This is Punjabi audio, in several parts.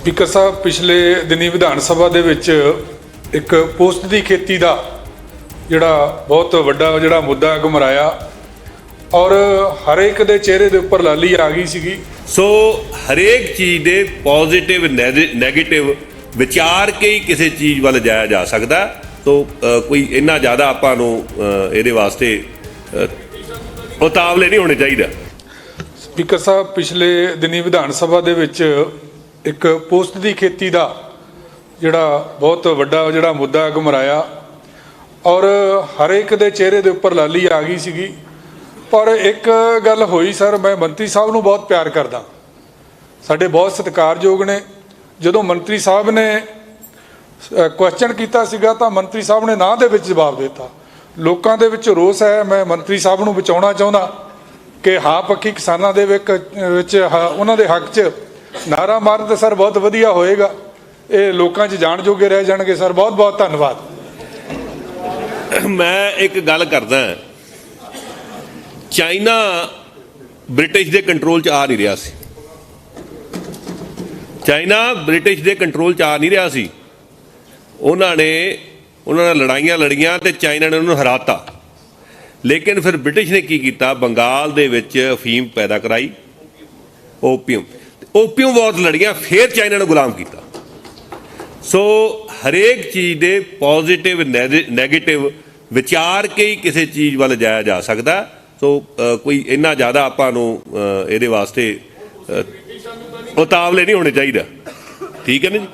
ਸਪੀਕਰ ਸਾਹਿਬ ਪਿਛਲੇ ਦਿਨੀ ਵਿਧਾਨ ਸਭਾ ਦੇ ਵਿੱਚ ਇੱਕ ਪੋਸਟ ਦੀ ਖੇਤੀ ਦਾ ਜਿਹੜਾ ਬਹੁਤ ਵੱਡਾ ਜਿਹੜਾ ਮੁੱਦਾ ਗੁਮਰਾਇਆ ਔਰ ਹਰ ਇੱਕ ਦੇ ਚਿਹਰੇ ਦੇ ਉੱਪਰ ਲਾਲੀ ਆ ਗਈ ਸੀਗੀ। ਸੋ ਹਰੇਕ ਚੀਜ਼ ਦੇ ਪੋਜ਼ਿਟਿਵ 네ਗੇਟਿਵ ਵਿਚਾਰ ਕੇ ਹੀ ਕਿਸੇ ਚੀਜ਼ ਵੱਲ ਜਾਇਆ ਜਾ ਸਕਦਾ। ਅ, ਕੋਈ ਇੰਨਾ ਜ਼ਿਆਦਾ ਆਪਾਂ ਨੂੰ ਇਹਦੇ ਵਾਸਤੇ ਉਤਾਵਲੇ ਨਹੀਂ ਹੋਣੇ ਚਾਹੀਦਾ। ਸਪੀਕਰ ਸਾਹਿਬ ਪਿਛਲੇ ਦਿਨੀ ਵਿਧਾਨ ਸਭਾ ਦੇ ਵਿੱਚ ਇੱਕ ਪੋਸਟ ਦੀ ਖੇਤੀ ਦਾ ਜਿਹੜਾ ਬਹੁਤ ਵੱਡਾ ਜਿਹੜਾ ਮੁੱਦਾ ਗੁਮਰਾਇਆ ਔਰ ਹਰ ਇੱਕ ਦੇ ਚਿਹਰੇ ਦੇ ਉੱਪਰ ਲਾਲੀ ਆ ਗਈ ਸੀਗੀ। ਪਰ ਇੱਕ ਗੱਲ ਹੋਈ ਸਰ, ਮੈਂ ਮੰਤਰੀ ਸਾਹਿਬ ਨੂੰ ਬਹੁਤ ਪਿਆਰ ਕਰਦਾ। ਸਾਡੇ ਬਹੁਤ ਸਤਿਕਾਰਯੋਗ ਨੇ। ਜਦੋਂ ਮੰਤਰੀ ਸਾਹਿਬ ਨੇ ਕੁਐਸਚਨ ਕੀਤਾ ਸੀਗਾ ਤਾਂ ਮੰਤਰੀ ਸਾਹਿਬ ਨੇ ਨਾਂ ਦੇ ਵਿੱਚ ਜਵਾਬ ਦਿੱਤਾ। ਲੋਕਾਂ ਦੇ ਵਿੱਚ ਰੋਸ ਹੈ, ਮੈਂ ਮੰਤਰੀ ਸਾਹਿਬ ਨੂੰ ਬਚਾਉਣਾ ਚਾਹੁੰਦਾ ਕਿ ਹਾਂ ਪੱਖੀ ਕਿਸਾਨਾਂ ਦੇ ਵਿੱਚ ਵਿੱਚ, ਹ- ਉਹਨਾਂ ਦੇ ਹੱਕ 'ਚ ਨਾਰਾ ਮਾਰਨ ਤੇ ਸਰ ਬਹੁਤ ਵਧੀਆ ਹੋਏਗਾ। ਇਹ ਲੋਕਾਂ 'ਚ ਜਾਣ ਜੋਗੇ ਰਹਿ ਜਾਣਗੇ ਸਰ। ਬਹੁਤ ਬਹੁਤ ਧੰਨਵਾਦ। ਮੈਂ ਇੱਕ ਗੱਲ ਕਰਦਾ ਚਾਈਨਾ ਬ੍ਰਿਟਿਸ਼ ਦੇ ਕੰਟਰੋਲ 'ਚ ਆ ਨਹੀਂ ਰਿਹਾ ਸੀ। ਚਾਈਨਾ ਬ੍ਰਿਟਿਸ਼ ਦੇ ਕੰਟਰੋਲ 'ਚ ਆ ਨਹੀਂ ਰਿਹਾ ਸੀ। ਉਹਨਾਂ ਨੇ, ਉਹਨਾਂ ਨਾਲ ਲੜਾਈਆਂ ਲੜੀਆਂ ਤੇ ਚਾਈਨਾ ਨੇ ਉਹਨੂੰ ਹਰਾਤਾ। ਲੇਕਿਨ ਫਿਰ ਬ੍ਰਿਟਿਸ਼ ਨੇ ਕੀ ਕੀਤਾ? ਬੰਗਾਲ ਦੇ ਵਿੱਚ ਅਫੀਮ ਪੈਦਾ ਕਰਾਈ। ਓਪੀਅਮ। ਓਪੀਅਮ ਵਾਰ ਲੜੀਆਂ, ਫਿਰ ਚਾਈਨਾ ਨੂੰ ਗੁਲਾਮ ਕੀਤਾ। ਸੋ ਹਰੇਕ ਚੀਜ਼ ਦੇ ਪੋਜ਼ਿਟਿਵ 네ਗੇਟਿਵ ਵਿਚਾਰ ਕੇ ਹੀ ਕਿਸੇ ਚੀਜ਼ ਵੱਲ ਜਾਇਆ ਜਾ ਸਕਦਾ। ਸੋ ਕੋਈ ਇੰਨਾ ਜ਼ਿਆਦਾ ਆਪਾਂ ਨੂੰ ਇਹਦੇ ਵਾਸਤੇ ਉਤਾਵਲੇ ਨਹੀਂ ਹੋਣੇ ਚਾਹੀਦਾ। ਠੀਕ ਹੈ ਨਾ ਜੀ?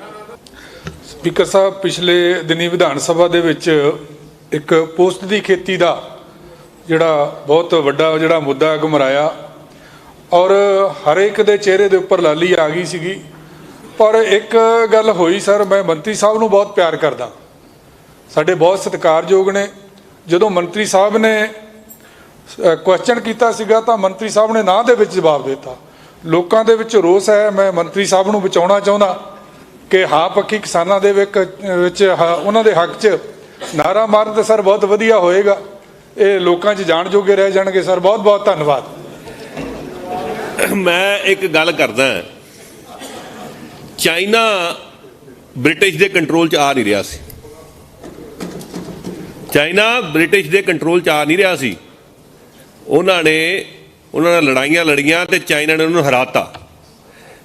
ਸਪੀਕਰ ਸਾਹਿਬ, ਪਿਛਲੇ ਦਿਨੀ ਵਿਧਾਨ ਸਭਾ ਦੇ ਵਿੱਚ ਇੱਕ ਪੋਸਟ ਦੀ ਖੇਤੀ ਦਾ ਜਿਹੜਾ ਬਹੁਤ ਵੱਡਾ ਜਿਹੜਾ ਮੁੱਦਾ ਗੁਮਰਾਇਆ ਔਰ ਹਰ ਇੱਕ ਦੇ ਚਿਹਰੇ ਦੇ ਉੱਪਰ ਲਾਲੀ ਆ ਗਈ ਸੀਗੀ। ਪਰ ਇੱਕ ਗੱਲ ਹੋਈ, ਸਰ, ਮੈਂ ਮੰਤਰੀ ਸਾਹਿਬ ਨੂੰ ਬਹੁਤ ਪਿਆਰ ਕਰਦਾ। ਸਾਡੇ ਬਹੁਤ ਸਤਿਕਾਰਯੋਗ ਨੇ। ਜਦੋਂ ਮੰਤਰੀ ਸਾਹਿਬ ਨੇ ਕੁਐਸਚਨ ਕੀਤਾ ਸੀਗਾ ਤਾਂ ਮੰਤਰੀ ਸਾਹਿਬ ਨੇ ਨਾਂ ਦੇ ਵਿੱਚ ਜਵਾਬ ਦਿੱਤਾ। ਲੋਕਾਂ ਦੇ ਵਿੱਚ ਰੋਸ ਹੈ, ਮੈਂ ਮੰਤਰੀ ਸਾਹਿਬ ਨੂੰ ਬਚਾਉਣਾ ਚਾਹੁੰਦਾ ਕਿ ਹਾਂ, ਪੱਖੀ ਕਿਸਾਨਾਂ ਦੇ ਵਿੱਚ ਹ- ਉਹਨਾਂ ਦੇ ਹੱਕ 'ਚ ਨਾਰਾ ਮਾਰਨ ਤੇ ਸਰ ਬਹੁਤ ਵਧੀਆ ਹੋਏਗਾ। ਇਹ ਲੋਕਾਂ 'ਚ ਜਾਣ ਜੋਗੇ ਰਹਿ ਜਾਣਗੇ। ਸਰ ਬਹੁਤ ਬਹੁਤ ਧੰਨਵਾਦ। ਮੈਂ ਇੱਕ ਗੱਲ ਕਰਦਾ ਚਾਈਨਾ ਬ੍ਰਿਟਿਸ਼ ਦੇ ਕੰਟਰੋਲ 'ਚ ਆ ਨਹੀਂ ਰਿਹਾ ਸੀ। ਚਾਈਨਾ ਬ੍ਰਿਟਿਸ਼ ਦੇ ਕੰਟਰੋਲ 'ਚ ਆ ਨਹੀਂ ਰਿਹਾ ਸੀ। ਉਹਨਾਂ ਨੇ, ਉਹਨਾਂ ਨਾਲ ਲੜਾਈਆਂ ਲੜੀਆਂ ਤੇ ਚਾਈਨਾ ਨੇ ਉਹਨੂੰ ਹਰਾਤਾ।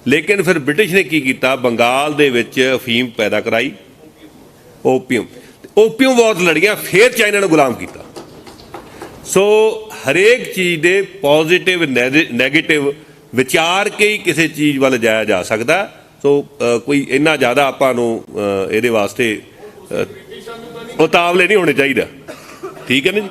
ਲੇਕਿਨ ਫਿਰ ਬ੍ਰਿਟਿਸ਼ ਨੇ ਕੀ ਕੀਤਾ? ਬੰਗਾਲ ਦੇ ਵਿੱਚ ਅਫੀਮ ਪੈਦਾ ਕਰਾਈ। ਓਪੀਅਮ। ਓਪੀਅਮ ਵਾਰ ਲੜੀਆਂ, ਫਿਰ ਚਾਈਨਾ ਨੂੰ ਗੁਲਾਮ ਕੀਤਾ। ਸੋ ਹਰੇਕ ਚੀਜ਼ ਦੇ ਪੋਜ਼ਿਟਿਵ ਨੈਗੇਟਿਵ ਵਿਚਾਰ ਕੇ ਹੀ ਕਿਸੇ ਚੀਜ਼ ਵੱਲ ਜਾਇਆ ਜਾ ਸਕਦਾ। ਸੋ ਕੋਈ ਇੰਨਾ ਜ਼ਿਆਦਾ ਆਪਾਂ ਨੂੰ ਇਹਦੇ ਵਾਸਤੇ ਉਤਾਵਲੇ ਨਹੀਂ ਹੋਣੇ ਚਾਹੀਦਾ। ਠੀਕ ਹੈ ਨਾ ਜੀ?